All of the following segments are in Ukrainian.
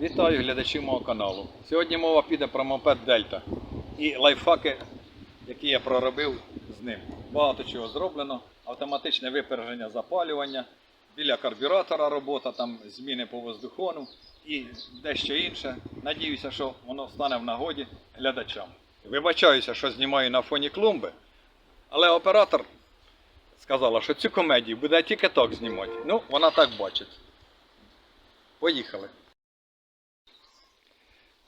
Вітаю глядачів мого каналу. Сьогодні мова піде про мопед Дельта і лайфхаки, які я проробив з ним. Багато чого зроблено, автоматичне випередження запалювання, біля карбюратора робота, там зміни по воздухону і дещо інше. Надіюся, що воно стане в нагоді глядачам. Вибачаюся, що знімаю на фоні клумби, але оператор сказала, що цю комедію буде тільки так знімати. Ну, вона так бачить. Поїхали.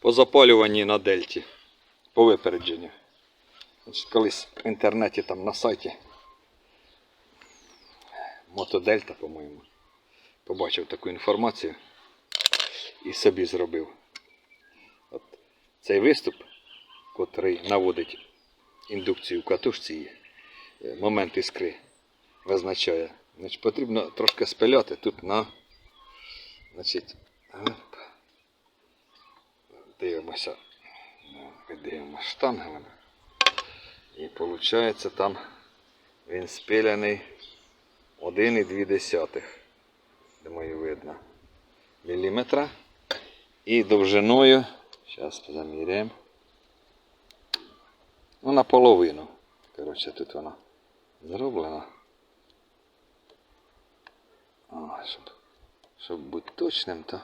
По запалюванні на дельті. По випередженню. Колись в інтернеті там на сайті Мотодельта, по-моєму, побачив таку інформацію і собі зробив. От цей виступ, котрий наводить індукцію в катушці, е, момент іскри визначає. Значить, потрібно трошки спиляти тут на значить. Дивимося, дивимося штангелем. І виходить там він спиляний 1,2, думаю, видно, міліметра. І довжиною, зараз заміряємо. Ну, наполовину. Коротше, тут вона зроблена. А, щоб, щоб бути точним, то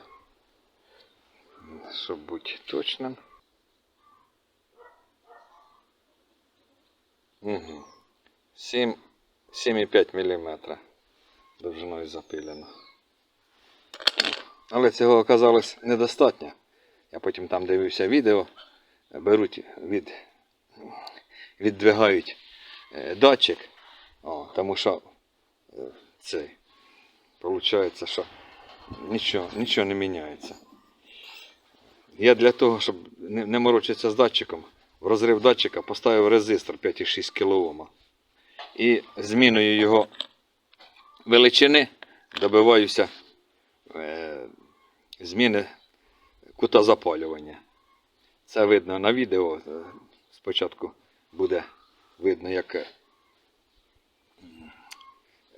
щоб бути точним. Угу. 7,5 мм довжиною запилено. Але цього оказалось недостатньо. Я потім там дивився відео, беруть від, віддвигають е, датчик, о, тому що е, цей, виходить, що нічого, нічого не міняється. Я для того, щоб не, морочитися з датчиком, в розрив датчика поставив резистор 5,6 кОм. І зміною його величини добиваюся е, зміни кута запалювання. Це видно на відео. Е, Спочатку буде видно, як е,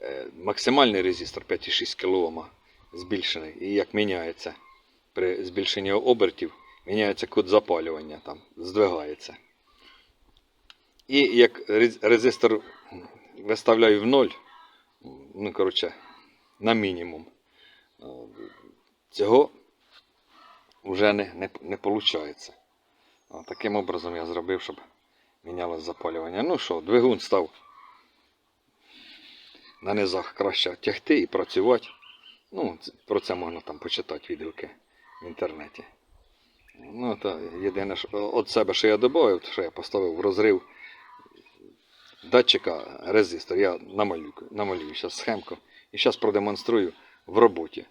е, максимальний резистор 5,6 кОм збільшений і як міняється при збільшенні обертів, міняється кут запалювання, там, здвигається. І як резистор виставляю в ноль, ну, коротше, на мінімум, е, цього вже не, не, не виходить. Таким образом я зробив, щоб мінялось запалювання. Ну що, двигун став на низах краще тягти і працювати. Ну, про це можна там почитати відгуки в інтернеті. Ну, то єдине, що себе, що я додав, що я поставив в розрив датчика резистор. Я намалюю, зараз схемку. І зараз продемонструю в роботі,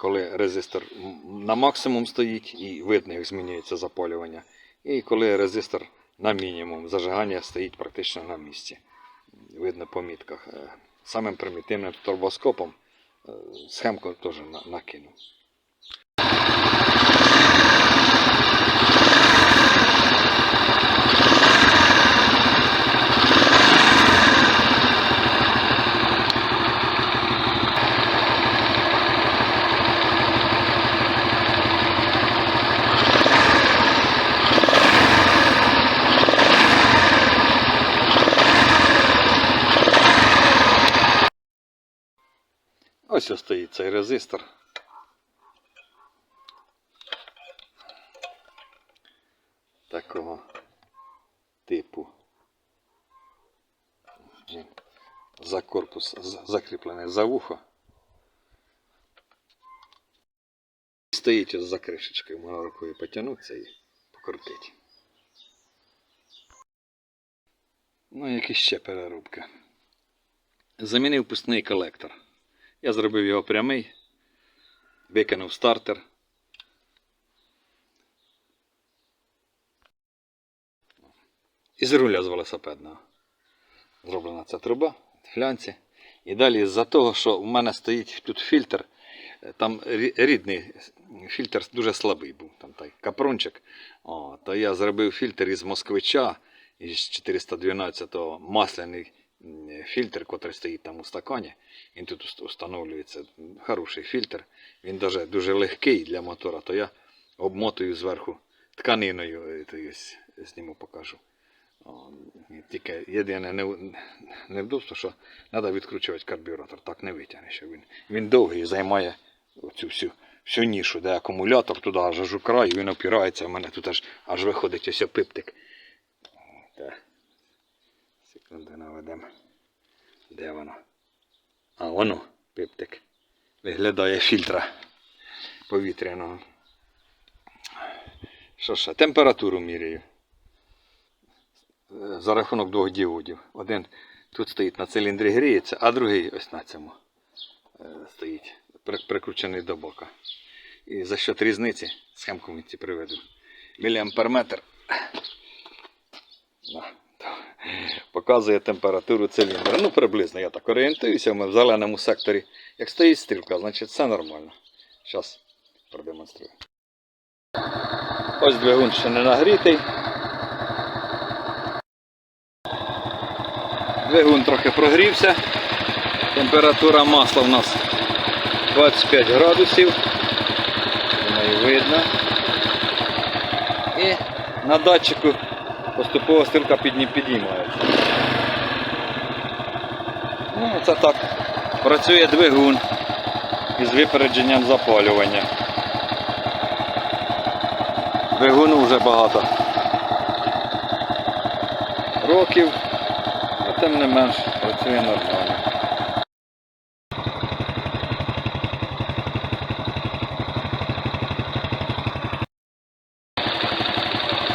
коли резистор на максимум стоїть і видно, як змінюється запалювання. І коли резистор на мінімум, зажигання стоїть практично на місці. Видно по мітках. Е, Самим примітивним турбоскопом е, схемку теж на- накину. Ось стоїть цей резистор. Такого типу. Він За корпус закріплений за вухо. Стоїть ось за кришечкою, можна рукою потягнутися і покрутити. Ну, які ще переробки. Замінив пускний колектор. Я зробив його прямий, викинув стартер. Із руля з велосипедного. Зроблена ця труба, глянці. І далі з-за того, що в мене стоїть тут фільтр, е, там рідний фільтр дуже слабий був, там той капрончик. О, то я зробив фільтр із москвича, із 412-го масляний фільтр, який стоїть там у стакані. Він тут встановлюється хороший фільтр. Він даже дуже легкий для мотора, то я обмотую зверху тканиною, е, то єсь, зніму покажу. Тільки єдине не- невдобство, що треба відкручувати карбюратор, так не витягнеш. Він, він довгий займає оцю всю, всю нішу, де акумулятор, туди аж аж у край, він опирається, в мене тут аж, аж виходить ось пиптик. Так. Секунду наведемо. Де воно? А, воно, пиптик. Виглядає фільтра повітряного. Що ще? Температуру міряю. За рахунок двох діодів. Один тут стоїть на циліндрі гріється, а другий ось на цьому е, стоїть, прикручений до бока. І за счет різниці схемку в ці приведу. Міліамперметр показує температуру циліндра. Ну, приблизно я так орієнтуюся, ми в зеленому секторі. Як стоїть стрілка, значить все нормально. Зараз продемонструю. Ось двигун ще не нагрітий. Двигун трохи прогрівся. Температура масла в нас 25 градусів. Думаю, видно. І на датчику поступово стрілка підні- підіймається. Ну, це так. Працює двигун із випередженням запалювання. Двигуну вже багато років, тим не менш працює нормально.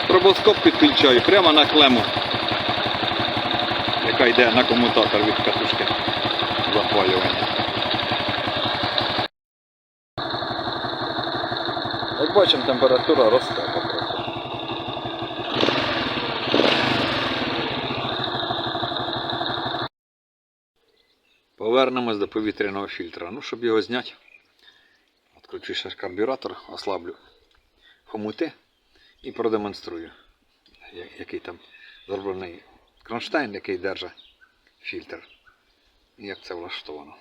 Пробоскоп підключаю прямо на клему, яка йде на комутатор від катушки запалювання. Як бачимо, температура росте Повернемось до повітряного фільтра. Ну, щоб його зняти, відкручу ще карбюратор, ослаблю хомути і продемонструю, який там зроблений кронштейн, який держить фільтр. І як це влаштовано.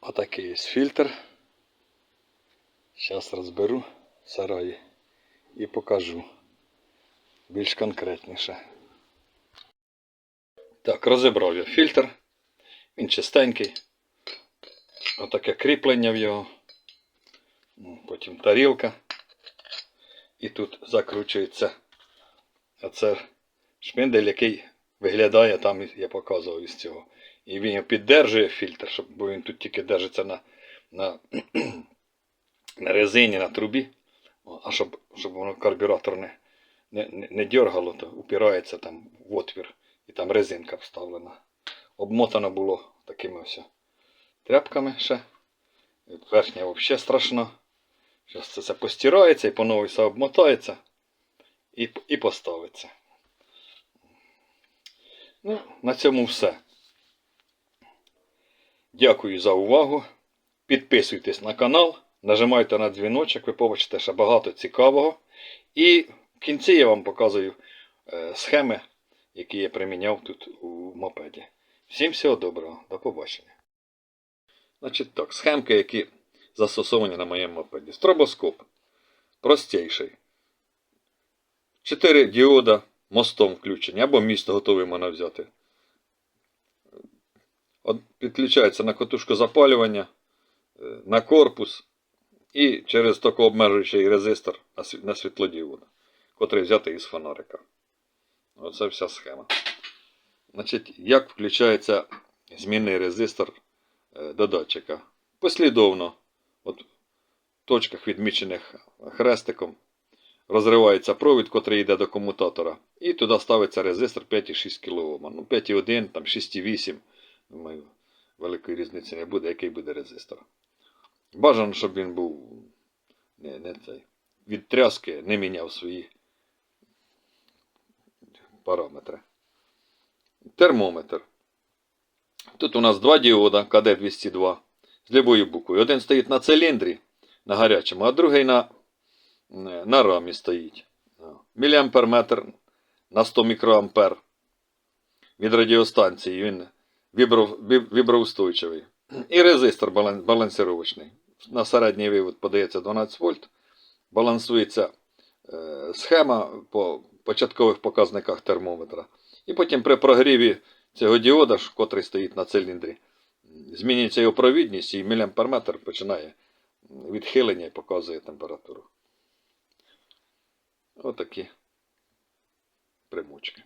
Отакий ось фільтр. Зараз розберу сараї і покажу більш конкретніше. Так, розібрав я фільтр. Він чистенький. Отаке кріплення в його. Ну, Потім тарілка. І тут закручується оце шпиндель, який виглядає там, я показував із цього. І він його піддержує фільтр, щоб, бо він тут тільки держиться на, на, на резині, на трубі. А щоб, щоб воно карбюратор не, не, не, дергало, то упирається там в отвір. І там резинка вставлена. Обмотано було такими ось тряпками ще. Верхня взагалі страшна. Зараз це все постирається і по новій все обмотається і, і поставиться. Ну, на цьому все. Дякую за увагу. Підписуйтесь на канал, нажимайте на дзвіночок, ви побачите ще багато цікавого. І в кінці я вам показую е, схеми, які я приміняв тут у мопеді. Всім всього доброго, до побачення. Значить так, схемки, які застосовані на моєму мопеді. Стробоскоп. Простіший. 4 діода мостом включені, або місто готовий можна взяти. Підключається на катушку запалювання, е, на корпус і через токообмежуючий резистор на сві- на котрий взятий із фонарика. Оце вся схема. Значить, як включається змінний резистор е, до датчика? Послідовно, от в точках, відмічених хрестиком, розривається провід, котрий йде до комутатора, і туди ставиться резистор 5,6 кОм. Ну, 5,1, там 6,8. Думаю, великої різниці не буде, який буде резистор. Бажано, щоб він був не, не цей, від тряски не міняв свої параметри. Термометр. Тут у нас два діода КД202 з любою буквою. Один стоїть на циліндрі на гарячому, а другий на, на рамі стоїть. Міліамперметр на 100 мікроампер від радіостанції. Він віброустойчивий. І резистор балан- балансировочний. На середній вивод подається 12 вольт. Балансується е, схема по початкових показниках термометра. І потім при прогріві цього діода, котрий стоїть на циліндрі, змінюється його провідність і міліамперметр починає відхилення і показує температуру. Отакі примочки.